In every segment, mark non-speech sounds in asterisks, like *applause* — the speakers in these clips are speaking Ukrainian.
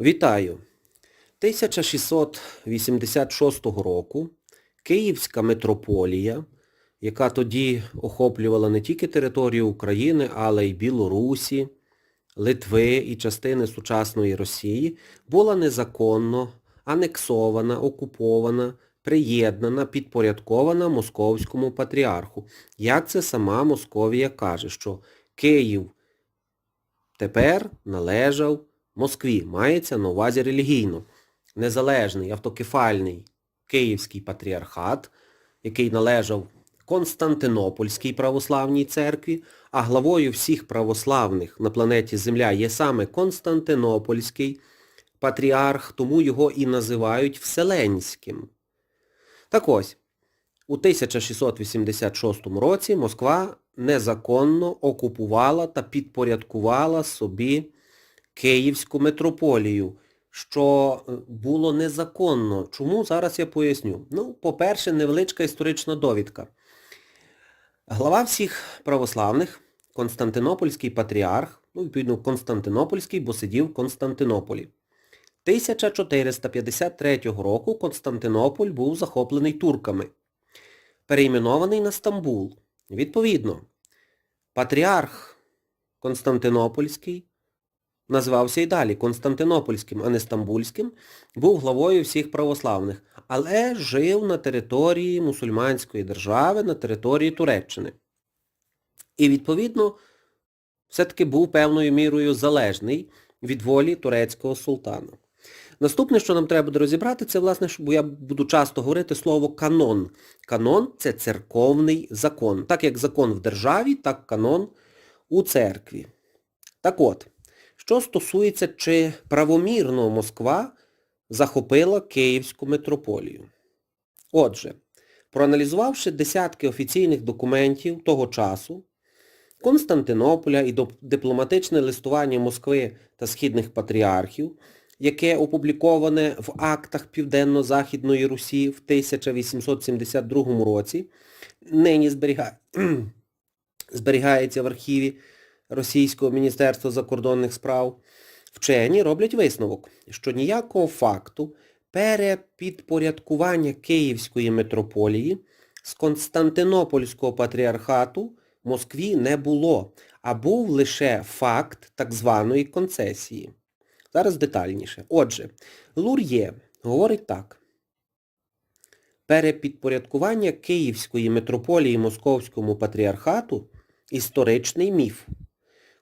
Вітаю! 1686 року Київська митрополія, яка тоді охоплювала не тільки територію України, але й Білорусі, Литви і частини сучасної Росії, була незаконно анексована, окупована, приєднана, підпорядкована Московському патріарху. Як це сама Московія каже, що Київ тепер належав Москві. Мається на увазі релігійно. Незалежний, автокефальний Київський патріархат, який належав Константинопольській православній церкві, а главою всіх православних на планеті Земля є саме Константинопольський патріарх, тому його і називають Вселенським. Так ось, у 1686 році Москва незаконно окупувала та підпорядкувала собі Київську митрополію, що е, було незаконно. Чому? Зараз я поясню. Ну, по-перше, невеличка історична довідка. Глава всіх православних, Константинопольський патріарх, ну, відповідно, Константинопольський, бо сидів в Константинополі. 1453 року Константинополь був захоплений турками, перейменований на Стамбул. Відповідно, патріарх Константинопольський називався і далі Константинопольським, а не Стамбульським, був главою всіх православних, але жив на території мусульманської держави, на території Туреччини. І, відповідно, все-таки був певною мірою залежний від волі турецького султана. Наступне, що нам треба буде розібрати, це, власне, бо я буду часто говорити слово канон. Канон – це церковний закон. Так як закон в державі, так канон у церкві. Так от, що стосується, чи правомірно Москва захопила Київську митрополію. Отже, проаналізувавши десятки офіційних документів того часу, Константинополя і дипломатичне листування Москви та східних патріархів, яке опубліковане в актах Південно-Західної Русі в 1872 році, нині зберігає, *clears throat* зберігається в архіві Російського Міністерства закордонних справ, вчені роблять висновок, що ніякого факту перепідпорядкування Київської митрополії з Константинопольського патріархату Москві не було, а був лише факт так званої концесії. Зараз детальніше. Отже, Лур'є говорить так. Перепідпорядкування Київської митрополії Московському патріархату історичний міф.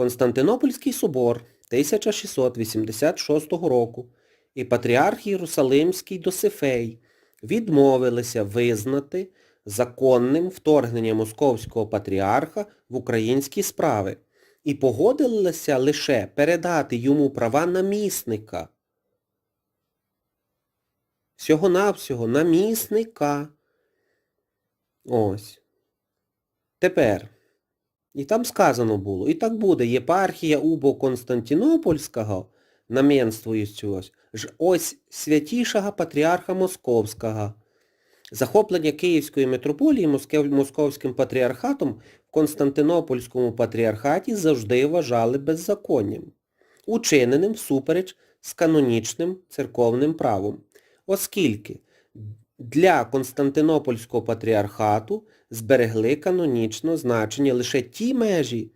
Константинопольський собор 1686 року і патріарх Єрусалимський Досифей відмовилися визнати законним вторгнення московського патріарха в українські справи і погодилися лише передати йому права намісника. Всього-навсього намісника. Ось. Тепер. І там сказано було, і так буде, єпархія Убо Константинопольського, наменствуючогось, ж ось святішого патріарха Московського. Захоплення Київської митрополії Московським патріархатом в Константинопольському патріархаті завжди вважали беззаконням, учиненим всупереч з канонічним церковним правом, оскільки для Константинопольського патріархату зберегли канонічно значення лише ті межі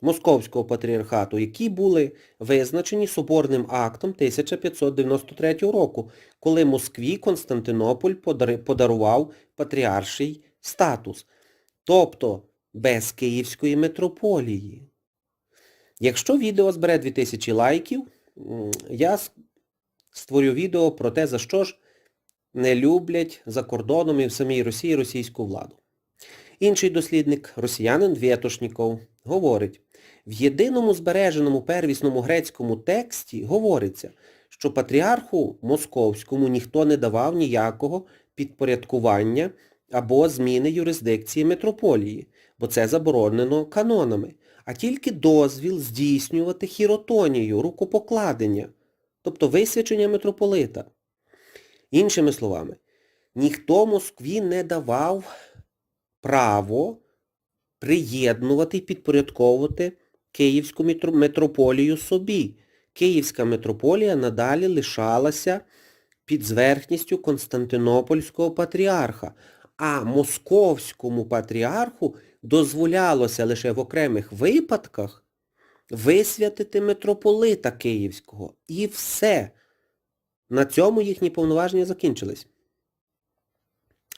Московського патріархату, які були визначені соборним актом 1593 року, коли Москві Константинополь подарував патріарший статус, тобто без Київської митрополії. Якщо відео збере 2000 лайків, я створю відео про те, за що ж не люблять за кордоном і в самій Росії російську владу. Інший дослідник, росіянин Вєтошніков, говорить, в єдиному збереженому первісному грецькому тексті говориться, що патріарху московському ніхто не давав ніякого підпорядкування або зміни юрисдикції митрополії, бо це заборонено канонами, а тільки дозвіл здійснювати хіротонію, рукопокладення, тобто висвячення митрополита. Іншими словами, ніхто Москві не давав право приєднувати підпорядковувати Київську митрополію собі. Київська митрополія надалі лишалася під зверхністю Константинопольського патріарха, а московському патріарху дозволялося лише в окремих випадках висвятити митрополита Київського. І все. На цьому їхні повноваження закінчились.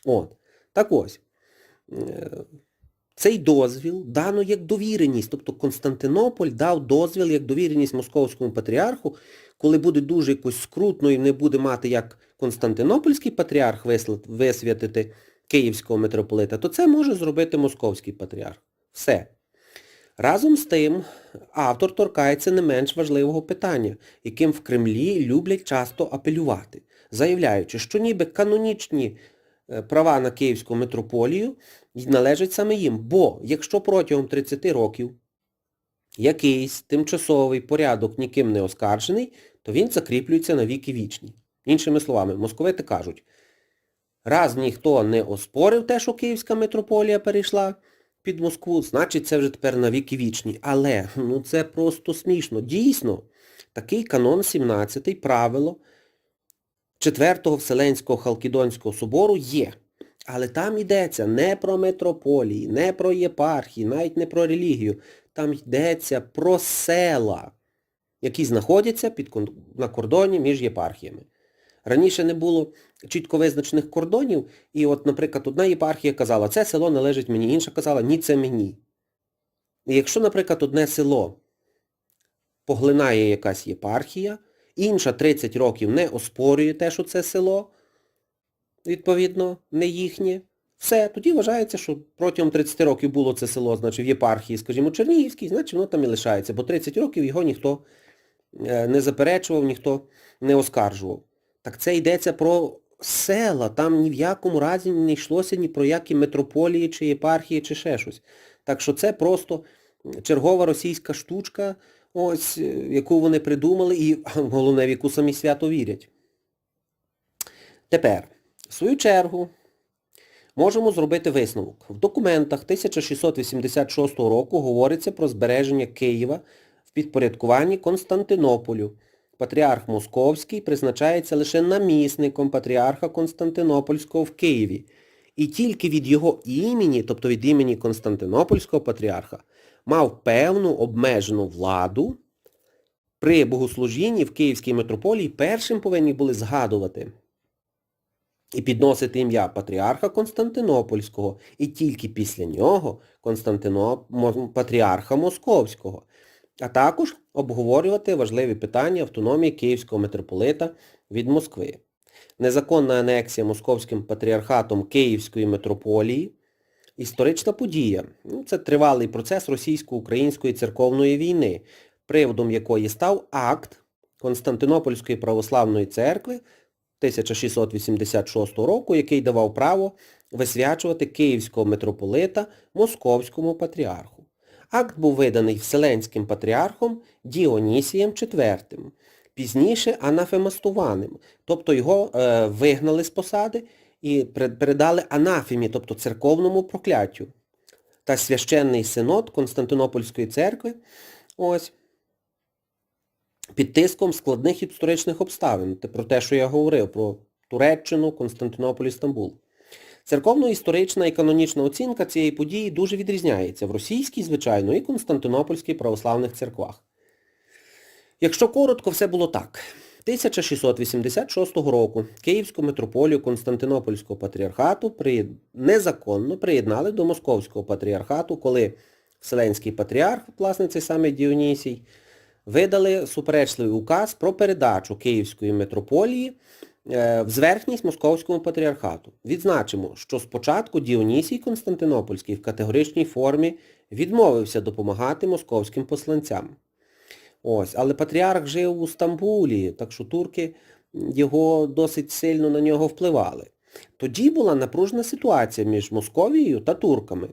От. Так ось. Е, Цей дозвіл дано як довіреність, тобто Константинополь дав дозвіл як довіреність московському патріарху, коли буде дуже якось скрутно і не буде мати як Константинопольський патріарх висвятити Київського митрополита, то це може зробити московський патріарх. Все. Разом з тим, автор торкається не менш важливого питання, яким в Кремлі люблять часто апелювати, заявляючи, що ніби канонічні е, права на Київську митрополію належать саме їм. Бо якщо протягом 30 років якийсь тимчасовий порядок ніким не оскаржений, то він закріплюється на віки вічні. Іншими словами, московити кажуть, раз ніхто не оспорив те, що Київська митрополія перейшла під Москву, значить це вже тепер на віки вічні. Але, ну це просто смішно. Дійсно, такий канон 17 правило Четвертого Вселенського Халкідонського собору є. Але там йдеться не про митрополії, не про єпархії, навіть не про релігію. Там йдеться про села, які знаходяться під, на кордоні між єпархіями. Раніше не було чітко визначених кордонів, і от, наприклад, одна єпархія казала, це село належить мені, інша казала, ні, це мені. І якщо, наприклад, одне село поглинає якась єпархія, інша 30 років не оспорює те, що це село, відповідно, не їхнє, все, тоді вважається, що протягом 30 років було це село, значить, в єпархії, скажімо, Чернігівській, значить воно там і лишається, бо 30 років його ніхто е, не заперечував, ніхто не оскаржував. Так це йдеться про села, там ні в якому разі не йшлося ні про які митрополії, чи єпархії, чи ще щось. Так що це просто чергова російська штучка, ось, е, яку вони придумали і *laughs* головне, в яку самі свято вірять. Тепер, в свою чергу, можемо зробити висновок. В документах 1686 року говориться про збереження Києва в підпорядкуванні Константинополю. Патріарх Московський призначається лише намісником патріарха Константинопольського в Києві. І тільки від його імені, тобто від імені Константинопольського патріарха, мав певну обмежену владу. При богослужінні в Київській митрополії першим повинні були згадувати і підносити ім'я патріарха Константинопольського, і тільки після нього Константино... Мо- патріарха Московського, а також обговорювати важливі питання автономії Київського митрополита від Москви. Незаконна анексія Московським патріархатом Київської митрополії, історична подія. Ну, Це тривалий процес російсько-української церковної війни, приводом якої став акт Константинопольської православної церкви 1686 року, який давав право висвячувати київського митрополита Московському патріарху. Акт був виданий Вселенським патріархом Діонісієм IV, пізніше анафемастуваним, тобто його е, вигнали з посади і передали анафемі, тобто церковному прокляттю. Та священний синод Константинопольської церкви, ось, під тиском складних історичних обставин. Про те, що я говорив, про Туреччину, Константинополь і Стамбул. Церковно-історична і канонічна оцінка цієї події дуже відрізняється в російській, звичайно, і Константинопольській православних церквах. Якщо коротко, все було так. 1686 року Київську митрополію Константинопольського патріархату незаконно приєднали до Московського патріархату, коли Вселенський патріарх, власне цей самий Діонісій, видали суперечливий указ про передачу Київської митрополії е, в зверхність Московському патріархату. Відзначимо, що спочатку Діонісій Константинопольський в категоричній формі відмовився допомагати московським посланцям. Ось, але патріарх жив у Стамбулі, так що турки його досить сильно на нього впливали. Тоді була напружена ситуація між Московією та турками.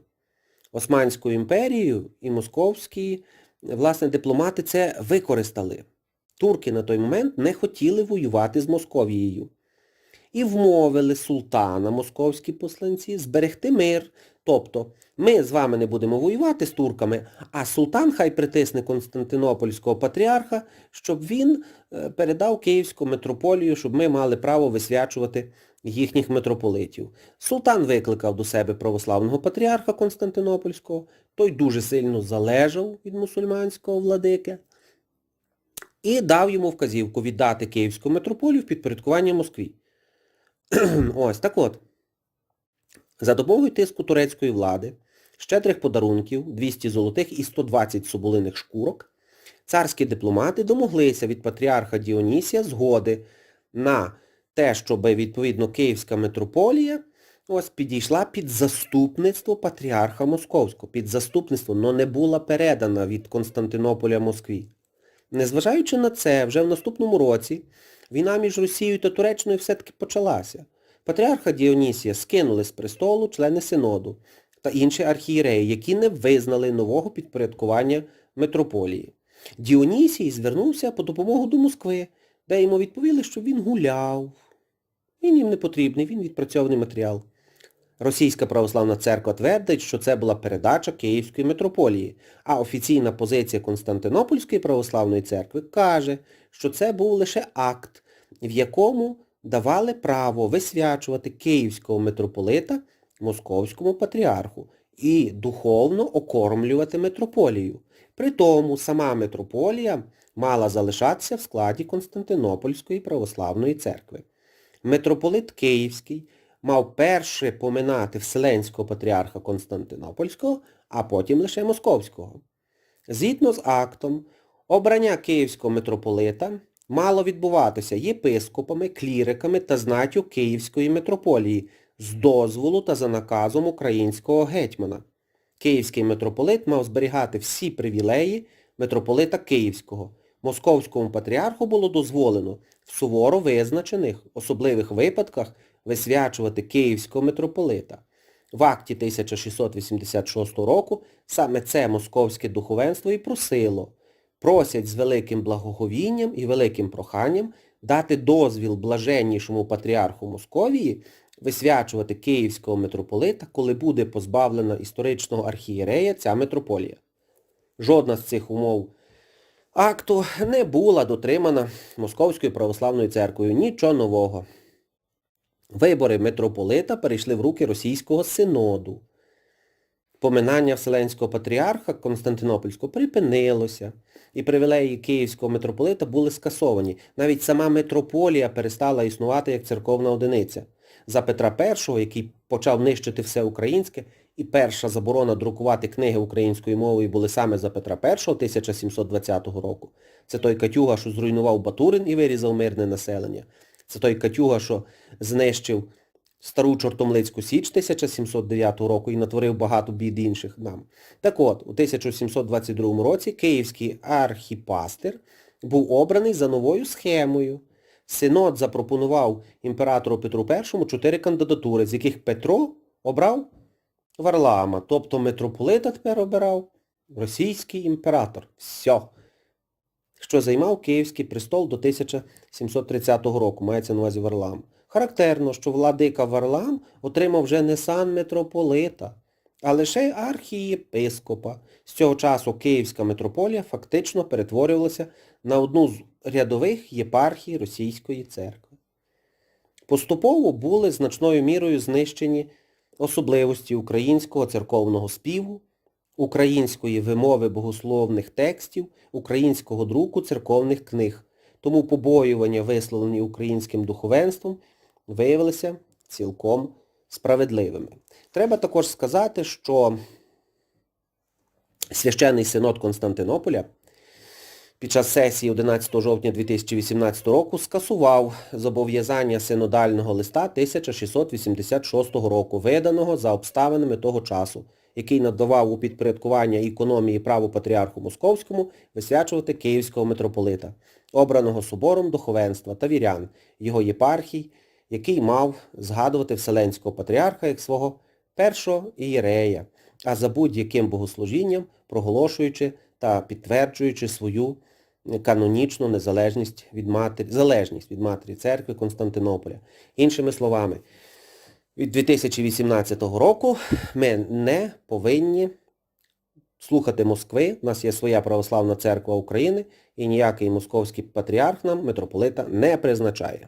Османською імперією і московські, власне, дипломати це використали. Турки на той момент не хотіли воювати з Московією. І вмовили султана московські посланці зберегти мир Тобто, ми з вами не будемо воювати з турками, а султан хай притисне Константинопольського патріарха, щоб він е, передав Київську митрополію, щоб ми мали право висвячувати їхніх митрополитів. Султан викликав до себе православного патріарха Константинопольського, той дуже сильно залежав від мусульманського владики і дав йому вказівку віддати Київську митрополію в підпорядкування Москві. *clears throat* Ось, так от. За допомогою тиску турецької влади, щедрих подарунків, 200 золотих і 120 соболиних шкурок, царські дипломати домоглися від патріарха Діонісія згоди на те, щоб, відповідно, Київська митрополія ось підійшла під заступництво патріарха Московського. Під заступництво, але не була передана від Константинополя Москві. Незважаючи на це, вже в наступному році війна між Росією та Туреччиною все-таки почалася. Патріарха Діонісія скинули з престолу члени Синоду та інші архієреї, які не визнали нового підпорядкування митрополії. Діонісій звернувся по допомогу до Москви, де йому відповіли, що він гуляв. Він їм не потрібний, він відпрацьований матеріал. Російська православна церква твердить, що це була передача Київської митрополії, а офіційна позиція Константинопольської православної церкви каже, що це був лише акт, в якому давали право висвячувати київського митрополита московському патріарху і духовно окормлювати митрополію. При тому сама митрополія мала залишатися в складі Константинопольської православної церкви. Митрополит Київський мав перше поминати Вселенського патріарха Константинопольського, а потім лише Московського. Згідно з актом, обрання Київського митрополита мало відбуватися єпископами, кліриками та знаттю Київської митрополії з дозволу та за наказом українського гетьмана. Київський митрополит мав зберігати всі привілеї митрополита Київського. Московському патріарху було дозволено в суворо визначених особливих випадках висвячувати Київського митрополита. В акті 1686 року саме це московське духовенство і просило. Просять з великим благоговінням і великим проханням дати дозвіл блаженнішому патріарху Московії висвячувати Київського митрополита, коли буде позбавлена історичного архієрея ця митрополія. Жодна з цих умов акту не була дотримана Московською православною церквою. Нічого нового. Вибори митрополита перейшли в руки російського синоду. Поминання Вселенського патріарха Константинопольського припинилося, і привілеї Київського митрополита були скасовані. Навіть сама митрополія перестала існувати як церковна одиниця. За Петра І, який почав нищити все українське, і перша заборона друкувати книги українською мовою були саме за Петра І 1720 року. Це той Катюга, що зруйнував Батурин і вирізав мирне населення. Це той Катюга, що знищив стару Чортомлицьку Січ 1709 року і натворив багато бід інших нам. Так от, у 1722 році київський архіпастир був обраний за новою схемою. Синод запропонував імператору Петру І чотири кандидатури, з яких Петро обрав Варлаама, тобто митрополита тепер обирав російський імператор. Все. Що займав Київський престол до 1730 року, мається на увазі Варлаам. Характерно, що владика Варлам отримав вже не сан митрополита, а лише архієпископа. З цього часу Київська митрополія фактично перетворювалася на одну з рядових єпархій Російської церкви. Поступово були значною мірою знищені особливості українського церковного співу, української вимови богословних текстів, українського друку церковних книг. Тому побоювання, висловлені українським духовенством, виявилися цілком справедливими. Треба також сказати, що Священний синод Константинополя під час сесії 11 жовтня 2018 року скасував зобов'язання синодального листа 1686 року, виданого за обставинами того часу, який надавав у підпорядкування економії праву патріарху Московському висвячувати Київського митрополита, обраного собором духовенства та вірян, його єпархій, який мав згадувати Вселенського патріарха як свого першого ієрея, а за будь-яким богослужінням проголошуючи та підтверджуючи свою канонічну незалежність від матері, залежність від матері церкви Константинополя. Іншими словами, від 2018 року ми не повинні слухати Москви. У нас є своя православна церква України і ніякий московський патріарх нам митрополита не призначає.